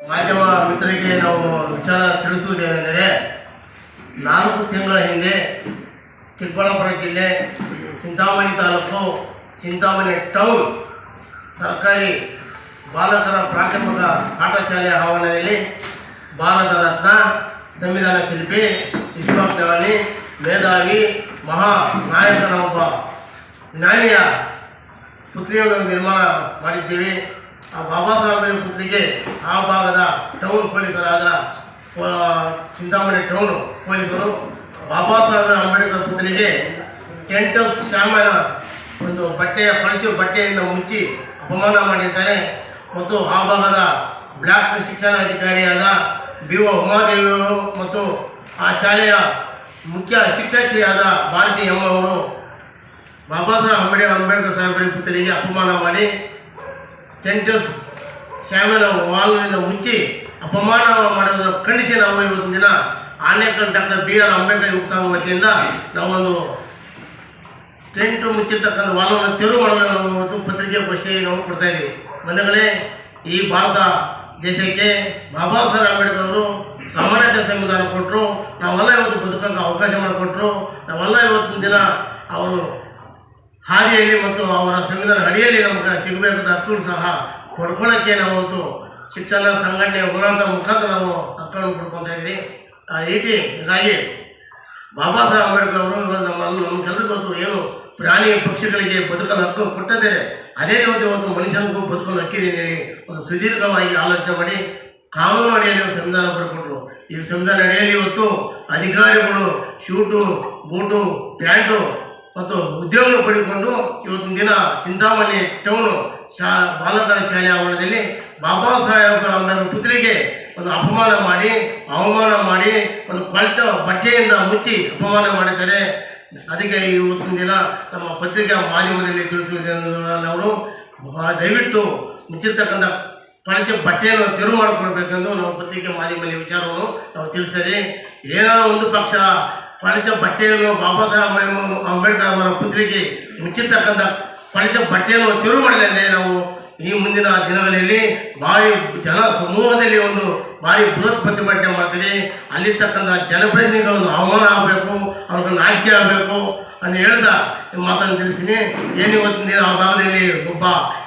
ಮಾಧ್ಯಮ ಮಿತ್ರರಿಗೆ ನಾವು ವಿಚಾರ ತಿಳಿಸುವುದೇನೆಂದರೆ, ನಾಲ್ಕು ತಿಂಗಳ ಹಿಂದೆ ಚಿಕ್ಕಬಳ್ಳಾಪುರ ಜಿಲ್ಲೆ ಚಿಂತಾಮಣಿ ತಾಲೂಕು, ಚಿಂತಾಮಣಿ ಟೌನ್ ಸರ್ಕಾರಿ ಬಾಲಕರ ಪ್ರಾಥಮಿಕ ಪಾಠಶಾಲೆಯ ಆವರಣದಲ್ಲಿ ಭಾರತ ರತ್ನ ಸಂವಿಧಾನ ಶಿಲ್ಪಿ ವಿಶ್ವಜ್ಞಾನಿ ಮೇಧಾವಿ ಮಹಾ ನಾಯಕನ ಒಬ್ಬ ಜ್ಞಾನಿಯ ಪುತ್ರಿಯನ್ನು ನಿರ್ಮಾಣ ಮಾಡಿದ್ದೀವಿ. ಆ ಬಾಬಾ ಸಾಹೇಬರ ಪುತ್ರಿಗೆ ಆ ಭಾಗದ ಟೌನ್ ಪೊಲೀಸರಾದ ಚಿಂತಾಮಣಿ ಟೌನ್ ಪೊಲೀಸರು ಬಾಬಾ ಸಾಹೇಬರ ಅಂಬೇಡ್ಕರ್ ಪುತ್ರಿಗೆ ಟೆಂಟ್ ಶ್ಯಾಮನ ಒಂದು ಬಟ್ಟೆಯ ಪಂಚು ಬಟ್ಟೆಯಿಂದ ಮುಚ್ಚಿ ಅಪಮಾನ ಮಾಡಿದ್ದಾರೆ ಮತ್ತು ಆ ಭಾಗದ ಬ್ಲಾಕ್ ಶಿಕ್ಷಣಾಧಿಕಾರಿಯಾದ ಬಿ ಒ ಉಮಾದೇವಿಯವರು ಮತ್ತು ಆ ಶಾಲೆಯ ಮುಖ್ಯ ಶಿಕ್ಷಕಿಯಾದ ಭಾರತಿ ಎಂಬವರು ಬಾಬಾ ಸಾಹೇಬ್ ಅಂಬೇಡ್ಕರ್ ಅಂಬೇಡ್ಕರ್ ಸಾಹೇಬರ ಪುತ್ರಿಗೆ ಅಪಮಾನ ಮಾಡಿ ಟೆಂಟ್ ಶ್ಯಾಮನ ವಾಲ್ನಿಂದ ಮುಚ್ಚಿ ಅಪಮಾನ ಮಾಡೋದನ್ನು ಖಂಡಿಸಿ ನಾವು ಇವತ್ತಿನ ದಿನ Anekal doctor B R Ambedkar ಯುವ ಸಂಘ ವತಿಯಿಂದ ನಾವೊಂದು ಟೆಂಟ್ ಮುಚ್ಚಿರ್ತಕ್ಕಂಥ ವಾಲ್ವನ್ನು ತೆರವು ಮಾಡಲು ನಾವು ಇವತ್ತು ಪತ್ರಿಕೆ ಗೋಷ್ಠಿ ನಾವು ಕೊಡ್ತಾ ಇದ್ದೀವಿ. ಈ ಭಾರತ ದೇಶಕ್ಕೆ ಬಾಬಾ ಸಾಹೇಬ್ ಅಂಬೇಡ್ಕರ್ ಅವರು ಸಮಾನತೆ ಸಂವಿಧಾನ ಕೊಟ್ಟರು ನಾವೆಲ್ಲ ಇವತ್ತು ಬದುಕಂಗೆ ಅವಕಾಶ ಮಾಡಿಕೊಟ್ರು, ನಾವೆಲ್ಲ ಇವತ್ತಿನ ದಿನ ಅವರು ಹಾದಿಯಲ್ಲಿ ಮತ್ತು ಅವರ ಸಂಘದ ಅಡಿಯಲ್ಲಿ ನಮಗೆ ಸಿಗಬೇಕಾದ ಹಕ್ಕುಗಳು ಸಹ ಪಡ್ಕೊಳ್ಳೋಕ್ಕೆ ನಾವು ಶಿಕ್ಷಣ ಸಂಘಟನೆ ಹೋರಾಟ ಮುಖಾಂತರ ನಾವು ಹಕ್ಕನ್ನು ಪಡ್ಕೊತಾ ಇದ್ರಿ ಆ ರೀತಿ ಹೀಗಾಗಿ ಬಾಬಾ ಸಾಹೇಬ್ ಅಂಬೇಡ್ಕರ್ ಅವರು ಇವಾಗ ನಮ್ಮ ನಮ್ಮ ಗೊತ್ತು ಏನು ಪ್ರಾಣಿ ಪಕ್ಷಿಗಳಿಗೆ ಬದುಕಲು ಹಕ್ಕು ಕೊಟ್ಟಿದ್ದಾರೆ. ಅದೇ ರೀತಿ ಒಂದು ಮನುಷ್ಯನಿಗೂ ಬದುಕಲು ಹಕ್ಕಿದೆ ಹೇಳಿ ಒಂದು ಸುದೀರ್ಘವಾಗಿ ಆಲೋಚನೆ ಮಾಡಿ ಕಾನೂನು ಅಡಿಯಲ್ಲಿ ಸಂವಿಧಾನ ಬರ್ಕೊಟ್ರು. ಈ ಸಂವಿಧಾನ ಅಡಿಯಲ್ಲಿ ಇವತ್ತು ಅಧಿಕಾರಿಗಳು ಶೂಟು, ಬೂಟು, ಪ್ಯಾಂಟು ಮತ್ತು ಉದ್ಯೋಗ ಪಡೆದುಕೊಂಡು ಇವತ್ತಿನ ದಿನ ಚಿಂತಾಮಣಿ ಟೌನು ಶಾ, ಬಾಲಕರ ಶಾಲೆ ಆವರಣದಲ್ಲಿ ಬಾಬಾ ಸಾಹೇಬ್ ಅವರ ಪುತ್ರಿಗೆ ಒಂದು ಅಪಮಾನ ಮಾಡಿ, ಅವಮಾನ ಮಾಡಿ, ಒಂದು ಕಳಚ ಬಟ್ಟೆಯಿಂದ ಮುಚ್ಚಿ ಅಪಮಾನ ಮಾಡಿದ್ದಾರೆ. ಅದಕ್ಕೆ ಇವತ್ತಿನ ದಿನ ನಮ್ಮ ಪತ್ರಿಕಾ ಮಾಧ್ಯಮದಲ್ಲಿ ತಿಳಿಸುವುದನ್ನು ದಯವಿಟ್ಟು ಮುಚ್ಚಿರ್ತಕ್ಕಂಥ ಕಳಚ ಬಟ್ಟೆಯನ್ನು ತೆರವು ಮಾಡಿಕೊಡ್ಬೇಕೆಂದು ನಾವು ಪತ್ರಿಕೆ ಮಾಧ್ಯಮದಲ್ಲಿ ವಿಚಾರವನ್ನು ನಾವು ತಿಳಿಸಿದೆ. ಏನಾದರೂ ಒಂದು ಪಕ್ಷ ಕೊಳಚೆ ಬಟ್ಟೆಯನ್ನು ಬಾಬಾ ಸಾಹೇಬ್ ಅಂಬೇಡ್ಕರ್ ಅವರ ಪುತ್ರಿಗೆ ಮುಚ್ಚಿರ್ತಕ್ಕಂಥ ಕೊಳಚೆ ಬಟ್ಟೆಯನ್ನು ತೆರವು ಮಾಡಲಿಲ್ಲ ನಾವು ಈ ಮುಂದಿನ ದಿನಗಳಲ್ಲಿ ಭಾರಿ ಜನ ಸಮೂಹದಲ್ಲಿ ಒಂದು ಭಾರಿ ಬೃಹತ್ ಪ್ರತಿಭಟನೆ ಮಾಡ್ತೀವಿ ಅಲ್ಲಿರ್ತಕ್ಕಂಥ ಜನಪ್ರತಿನಿಧಿಗಳನ್ನು ಅವಮಾನ ಆಗಬೇಕು, ಅವ್ರಿಗೆ ನಾಚಿಕೆ ಆಗಬೇಕು ಅಂತ ಹೇಳ್ತಾ ಮಾತನ್ನು ತಿಳಿಸ್ತೀನಿ. ಏನು ಇವತ್ತಿನ ಆ ಭಾಗದಲ್ಲಿ ಒಬ್ಬ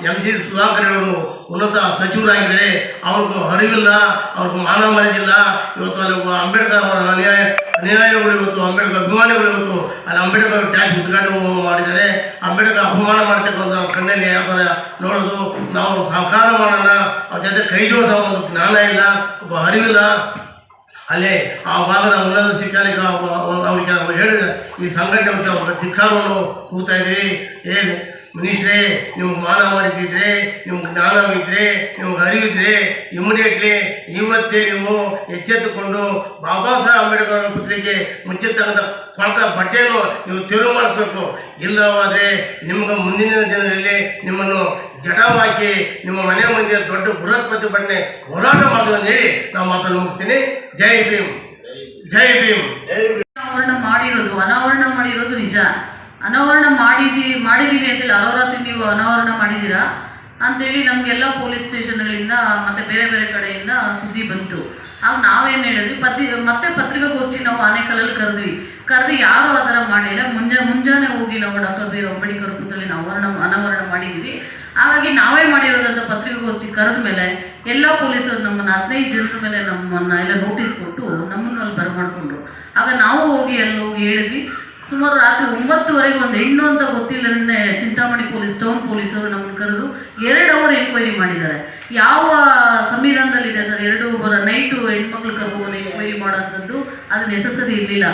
ಎಂ ಸಿ ಸುಧಾಕರ್ ಅವರು ಉನ್ನತ ಸಚಿವರಾಗಿದ್ದಾರೆ. ಅವ್ರಿಗೂ ಅರಿವಿಲ್ಲ, ಅವ್ರಿಗೂ ಮಾನ ಮರ್ಯಾದಿಲ್ಲ ಇವತ್ತು ಅಲ್ಲಿ ಒಬ್ಬ ಅಂಬೇಡ್ಕರ್ ಅವರ ಅನ್ಯಾಯ ಅನ್ಯಾಯಗಳು ಇವತ್ತು, ಅಂಬೇಡ್ಕರ್ ಅಭಿಮಾನಿಗಳು ಇವತ್ತು, ಅಲ್ಲಿ ಅಂಬೇಡ್ಕರ್ ಟ್ಯಾಕ್ಸ್ ಉದ್ಘಾಟನೆ ಮಾಡಿದ್ದಾರೆ. ಅಂಬೇಡ್ಕರ್ ಅಪಮಾನ ಮಾಡ್ತಕ್ಕಂಥ ಕಣ್ಣಲ್ಲಿ ಯಾವ ಥರ ನೋಡೋದು? ನಾವು ಸಹಕಾರ ಮಾಡೋಣ, ಅವ್ರ ಜೊತೆ ಕೈ ಜೋಡಿಸೋ ಒಂದು ಜ್ಞಾನ ಇಲ್ಲ, ಒಬ್ಬ ಅರಿವಿಲ್ಲ. ಅಲ್ಲೇ ಆ ಭಾಗದ ಉನ್ನತ ಶಿಕ್ಷಣಿಕ ಅವರಿಗೆ ನಾವು ಹೇಳಿದ ಈ ಸಂಘಟನೆ ಬಗ್ಗೆ ಧಿಕ್ಕಾರವನ್ನು ಕೂತಾ ಇದ್ದೀವಿ ಏ ಮಿನಿಸ್ಟ್ರೇ ನಿಮ್ಗೆ ಮಾನ ಮಾಡಿದ್ದಿದ್ರೆ ನಿಮ್ಗೆ ಜ್ಞಾನವಿದ್ರೆ ನಿಮ್ಗೆ ಅರಿವಿದ್ರೆ ಇಮಿಡಿಯೇಟ್ಲಿ ಇವತ್ತೇ ನೀವು ಎಚ್ಚೆತ್ತುಕೊಂಡು ಬಾಬಾ ಸಾಹೇಬ್ ಅಂಬೇಡ್ಕರ್ ಅವರ ಪುತ್ರಿಗೆ ಮುಚ್ಚಿರ್ತಕ್ಕಂಥ ಕೊಳಕ ಬಟ್ಟೆಯನ್ನು ನೀವು ತಿರುವು ಮಾಡಿಸ್ಬೇಕು ಇಲ್ಲವಾದರೆ ನಿಮ್ಗೆ ಮುಂದಿನ ದಿನದಲ್ಲಿ ನಿಮ್ಮನ್ನು ಜಟವಾಗಿ ನಿಮ್ಮ ಮನೆ ಮುಂದೆ ದೊಡ್ಡ ಬೃಹತ್ ಪ್ರತಿಭಟನೆ ಹೋರಾಟ ಮಾಡೋದು ಅಂತ ಹೇಳಿ ನಾವು ಮಾತನ್ನು ಮುಗಿಸ್ತೀನಿ. ಜೈ ಭೀಮ್. ಜೈ ಭೀಮ್. ಅನಾವರಣ ಮಾಡಿರೋದು ಅನಾವರಣ ಮಾಡಿರೋದು ನಿಜ. ಅನಾವರಣ ಮಾಡಿದಿ ಮಾಡಿದ್ದೀವಿ ಅಂತೇಳಿ ಅರೋರಾತ್ರಿ ನೀವು ಅನಾವರಣ ಮಾಡಿದ್ದೀರಾ ಅಂತೇಳಿ ನಮಗೆಲ್ಲ ಪೊಲೀಸ್ ಸ್ಟೇಷನ್ಗಳಿಂದ ಮತ್ತು ಬೇರೆ ಬೇರೆ ಕಡೆಯಿಂದ ಸುದ್ದಿ ಬಂತು. ಆಗ ನಾವೇನು ಹೇಳಿದ್ವಿ, ಪತ್ರಿ, ಮತ್ತೆ ಪತ್ರಿಕಾಗೋಷ್ಠಿ ನಾವು ಆನೇಕಲ್ಲಲ್ಲಿ ಕರೆದ್ವಿ. ಕರೆದು ಯಾರೂ ಆ ಥರ ಮಾಡಿಲ್ಲ. ಮುಂಜಾ, ಮುಂಜಾನೆ ಹೋಗಿ ನಾವು ಡಾಕ್ಟರ್ ಬಿ. ಅಂಬೇಡ್ಕರ್ ಕೂತಲ್ಲಿ ನಾವು ಅನಾವರಣ ಅನಾವರಣ ಮಾಡಿದ್ದೀವಿ ಹಾಗಾಗಿ ನಾವೇ ಮಾಡಿರೋದಂಥ ಪತ್ರಿಕಾಗೋಷ್ಠಿ ಕರೆದ ಮೇಲೆ ಎಲ್ಲ ಪೊಲೀಸರು ನಮ್ಮನ್ನು, ಹದಿನೈದು ಜನರ ಮೇಲೆ ನಮ್ಮನ್ನು ಎಲ್ಲ ನೋಟಿಸ್ ಕೊಟ್ಟು ನಮ್ಮನ್ನು ಅಲ್ಲಿ ಬರಮಾಡಿಕೊಂಡ್ರು ಆಗ ನಾವು ಹೋಗಿ ಅಲ್ಲಿ ಹೋಗಿ ಹೇಳಿದ್ವಿ ಸುಮಾರು ರಾತ್ರಿ ಒಂಬತ್ತುವರೆಗೆ ಒಂದು ಹೆಣ್ಣು ಅಂತ ಗೊತ್ತಿಲ್ಲದೇ ಚಿಂತಾಮಣಿ ಪೊಲೀಸ್, ಟೌನ್ ಪೊಲೀಸರು ನಮ್ಮನ್ನು ಕರೆದು ಎರಡು ಅವರ್ ಎನ್ಕ್ವೈರಿ ಮಾಡಿದ್ದಾರೆ. ಯಾವ ಸಂವಿಧಾನದಲ್ಲಿದೆ ಸರ್ ಎರಡು ನೈಟು ಹೆಣ್ಮಕ್ಳು ಕರ್ಕೊಂಡು ಎನ್ಕ್ವೈರಿ ಮಾಡೋಂಥದ್ದು? ಅದು ನೆಸಸರಿ ಇರಲಿಲ್ಲ.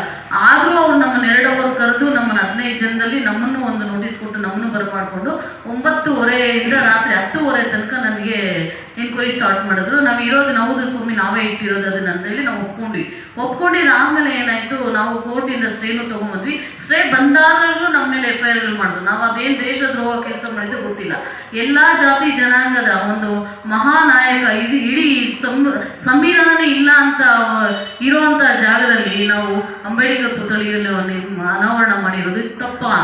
ಆದರೂ ಅವ್ರು ನಮ್ಮನ್ನು ಎರಡು ಅವರ್ ಕರೆದು ನಮ್ಮನ್ನು ಹದಿನೈದು ಜನದಲ್ಲಿ ನಮ್ಮನ್ನು ಒಂದು ನೋಟಿಸ್ ಕೊಟ್ಟು ನಮ್ಮನ್ನು ಬರಮಾಡಿಕೊಂಡು ಒಂಬತ್ತುವರೆಯಿಂದ ರಾತ್ರಿ ಹತ್ತುವರೆ ತನಕ ನನಗೆ ಎನ್ಕ್ವೈರಿ ಸ್ಟಾರ್ಟ್ ಮಾಡಿದ್ರು. ನಾವು ಇರೋದು ನೌದು ಸ್ವಾಮಿ, ನಾವೇ ಇಟ್ಟಿರೋದು, ಅದನ್ನ ಅಂತೇಳಿ ನಾವು ಒಪ್ಕೊಂಡ್ವಿ. ಒಪ್ಕೊಂಡಿದ್ದು ಆಮೇಲೆ ಏನಾಯಿತು, ನಾವು ಕೋರ್ಟಿಂದ ಸ್ಟೇನು ತೊಗೊಂಬಂದ್ವಿ. ಸ್ಟೇ ಬಂದಾಗಲೂ ನಮ್ಮ ಮೇಲೆ ಎಫ್ ಐ ಮಾಡಿದ್ರು ನಾವು ಅದೇನು ದೇಶದ್ರೋಹ ಕೆಲಸ ಮಾಡಿದ್ದು ಗೊತ್ತಿಲ್ಲ. ಎಲ್ಲ ಜಾತಿ, ಜನಾಂಗದ ಒಂದು ಮಹಾನಾಯಕ ಇಡೀ ಇಡೀ ಸಂ ಸಂವಿಧಾನನೇ ಇಲ್ಲ ಅಂತ ಇರುವಂತ ಜಾಗದಲ್ಲಿ ನಾವು ಅಂಬೇಡ್ಕರ್ ಪುತ್ಥಳಿಯನ್ನು ಅನಾವರಣ ಮಾಡಿರೋದು ತಪ್ಪಾ?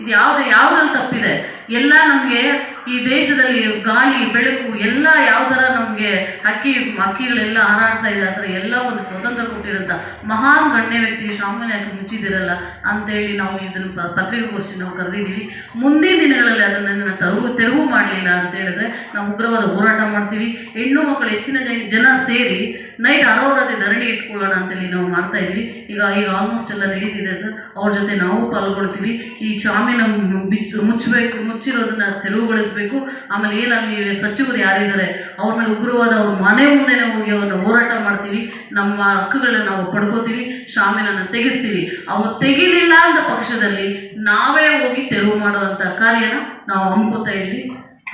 ಇದು ಯಾವ್ದು, ಯಾವ್ದ್ರಲ್ಲಿ ತಪ್ಪಿದೆ? ಎಲ್ಲ ನಮಗೆ ಈ ದೇಶದಲ್ಲಿ ಗಾಳಿ, ಬೆಳಕು, ಎಲ್ಲ ಯಾವ ಥರ ನಮಗೆ ಹಕ್ಕಿ ಹಕ್ಕಿಗಳೆಲ್ಲ ಹಾರಾಡ್ತಾ ಇದೆ, ಆ ಎಲ್ಲ ಒಂದು ಸ್ವತಂತ್ರ ಕೊಟ್ಟಿರೋಂಥ ಮಹಾನ್ ಗಣ್ಯ ವ್ಯಕ್ತಿ ಶಾಮಿನ ಯಾಕೆ ಮುಚ್ಚಿದಿರಲ್ಲ ಅಂತೇಳಿ ನಾವು ಇದನ್ನು ಪತ್ರಿಕಾಗೋಷ್ಠಿ ನಾವು ಕರೆದಿದ್ದೀವಿ. ಮುಂದಿನ ದಿನಗಳಲ್ಲಿ ಅದನ್ನು ತೆರವು ತೆರವು ಮಾಡಲಿಲ್ಲ ಅಂತ ಹೇಳಿದ್ರೆ ನಾವು ಉಗ್ರವಾದ ಹೋರಾಟ ಮಾಡ್ತೀವಿ. ಹೆಣ್ಣು ಮಕ್ಕಳು ಹೆಚ್ಚಿನ ಜನ- ಸೇರಿ ನೈಟ್ ಅರೋರತೆ ಧರಣಿ ಇಟ್ಕೊಳ್ಳೋಣ ಅಂತೇಳಿ ನಾವು ಮಾಡ್ತಾ ಇದ್ವಿ ಈಗ ಈಗ ಆಲ್ಮೋಸ್ಟ್ ಎಲ್ಲ ನಡೀತಿದೆ ಸರ್. ಅವ್ರ ಜೊತೆ ನಾವು ಪಾಲ್ಗೊಳ್ತೀವಿ. ಈ ಶಾಮಿನ ಬಿಚ್ಚು ಮುಚ್ಚಬೇಕು, ಮುಚ್ಚಿರೋದನ್ನ ತೆರವುಗೊಳಿಸಬೇಕು ಆಮೇಲೆ ಏನು ಅಲ್ಲಿ ಸಚಿವರು ಯಾರಿದ್ದಾರೆ ಅವ್ರ ಮೇಲೆ ಉಗ್ರವಾದ ಅವ್ರ ಮನೆ ಮುಂದೆನೇ ಹೋಗಿ ಅವ್ರನ್ನ ಹೋರಾಟ ಮಾಡ್ತೀವಿ. ನಮ್ಮ ಹಕ್ಕುಗಳನ್ನ ನಾವು ಪಡ್ಕೋತೀವಿ. ಶಾಮೀನನ್ನು ತೆಗೆಸ್ತೀವಿ. ಅವು ತೆಗಿಲಿಲ್ಲ ಅಂತ ಪಕ್ಷದಲ್ಲಿ ನಾವೇ ಹೋಗಿ ತೆರವು ಮಾಡುವಂಥ ಕಾರ್ಯನ ನಾವು ಹಮ್ಕೋತಾ ಇದ್ವಿ.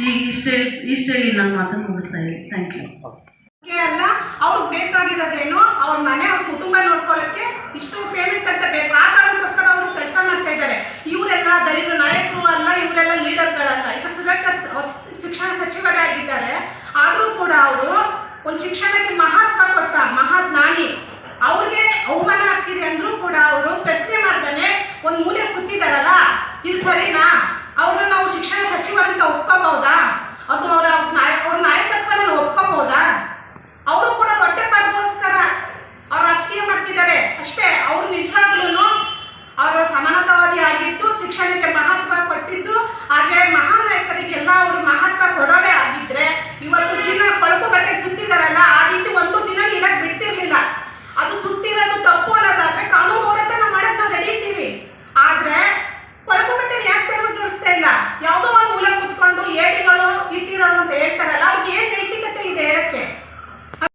ಈ ಇಷ್ಟೇ ಇಷ್ಟೇ ನನ್ನ ಮಾತನ್ನು ಮುಗಿಸ್ತಾ ಇದ್ದೀವಿ ಥ್ಯಾಂಕ್ ಯು ಅಲ್ಲ ಅವ್ರಿಗೆ ಬೇಕಾಗಿರೋದೇನು ಅವ್ರ ಮನೆ, ಅವ್ರ ಕುಟುಂಬ ನೋಡ್ಕೊಳ್ಳೋಕ್ಕೆ ಇಷ್ಟು ಪೇಮೆಂಟ್ ಅಂತ ಬೇಕು. ಆ ಕಾರಣಕ್ಕೋಸ್ಕರ ಅವರು ಕೆಲಸ ಮಾಡ್ತಾ ಇದ್ದಾರೆ. ಇವರೆಲ್ಲ ಶಿಕ್ಷಣಕ್ಕೆ ಮಹತ್ವ ಕೊಟ್ಟ ಮಹಾಜ್ಞಾನಿ. ಅವ್ರಿಗೆ ಅವಮಾನ ಆಗ್ತಿದೆ ಅಂದ್ರೂ ಕೂಡ ಅವರು ಪ್ರಶ್ನೆ ಮಾಡ್ತಾನೆ, ಒಂದು ಮೂಲೆ ಕೂತಿದಾರಲ್ಲ? ಇದು ಸರಿನಾ? ಅವ್ರನ್ನ ನಾವು ಶಿಕ್ಷಣ ಸಚಿವರಂತ ಒಪ್ಕೋಬಹುದಾ?